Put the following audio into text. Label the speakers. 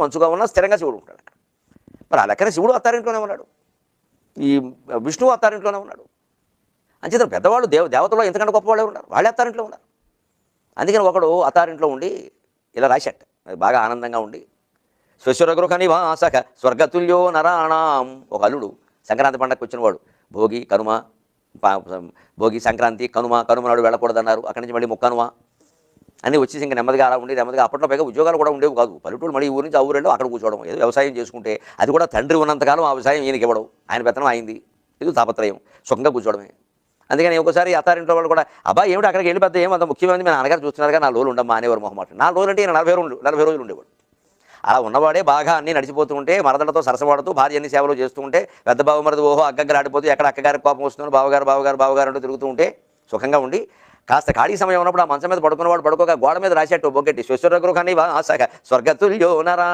Speaker 1: మంచుగా ఉన్నా స్థిరంగా శివుడు ఉంటాడు. అక్కడ మరి ఆ లెక్కన శివుడు అత్తారింట్లోనే ఉన్నాడు. ఈ విష్ణువు అత్తారింట్లోనే ఉన్నాడు. అంచేత పెద్దవాళ్ళు దేవ దేవతలో ఎంతకంటే గొప్పవాళ్ళే ఉన్నారు. వాళ్ళే అత్తారింట్లో ఉన్నారు. అందుకని ఒకడు అత్తారింట్లో ఉండి ఇలా రాశాట అది బాగా ఆనందంగా ఉండి స్వశ్వరగృహ నివాసక స్వర్గతుల్యో నరాణాం ఒక అల్లుడు సంక్రాంతి పండగకు వచ్చినవాడు. భోగి కనుమ భోగి సంక్రాంతి కనుమ కనుమ నాడు వెళ్ళకూడదన్నారు. అక్కడి నుంచి మళ్ళీ ముక్కనుమ అన్నీ వచ్చేసి ఇంకా నెమ్మదిగా అలా ఉండేది. నెమ్మదిగా అప్పట్లో పైగా ఉద్యోగాలు కూడా ఉండేవి కాదు. పల్లెటూరు మళ్ళీ ఊరి నుంచి ఆ ఊరెళ్ళి అక్కడ కూర్చోవడం. ఏదో వ్యవసాయం చేసుకుంటే అది కూడా తండ్రి ఉన్నంతకాలం ఆ వ్యవసాయం ఈయనకి ఇవ్వడం. ఆయన పెత్తనం అయింది. ఇది తాపత్రయం. సుఖంగా కూర్చోవడమే. అందుకని ఒకసారి అత్తారింట్లో వాళ్ళు కూడా అబ్బా ఏమిటి అక్కడికి వెళ్ళి పెద్ద ఏమంత ముఖ్యమైనది మీ నాన్నగారు చూస్తున్నారు కానీ నా రోజులు ఉండమ్మా అనేవారు మొహమాట. నా రోజులు అంటే నలభై రోజులు నలభై రోజులు ఉండేవాడు. అలా ఉన్నవాడే బాగా అన్నీ నడిచిపోతూ ఉంటే మరదలతో సరసవాడుతూ భార్య అన్ని సేవలు చేస్తూ ఉంటే పెద్ద బావ మరది ఓహో అగ్గగ్గర ఆడిపోతూ ఎక్కడ అక్కగారికి కోపం వస్తుందో బావగారు బావగారు బావగారు అంటూ తిరుగుతూ ఉంటే సుఖంగా ఉండి కాస్త ఖాళీ సమయం ఉన్నప్పుడు ఆ మంచం మీద పడుకున్నవాడు పడుకోక గోడ మీద రాసేట్టు బొగ్గెట్టి శ్వశ్వర గృహాన్ని వాసక స్వర్గతుల్యో నరా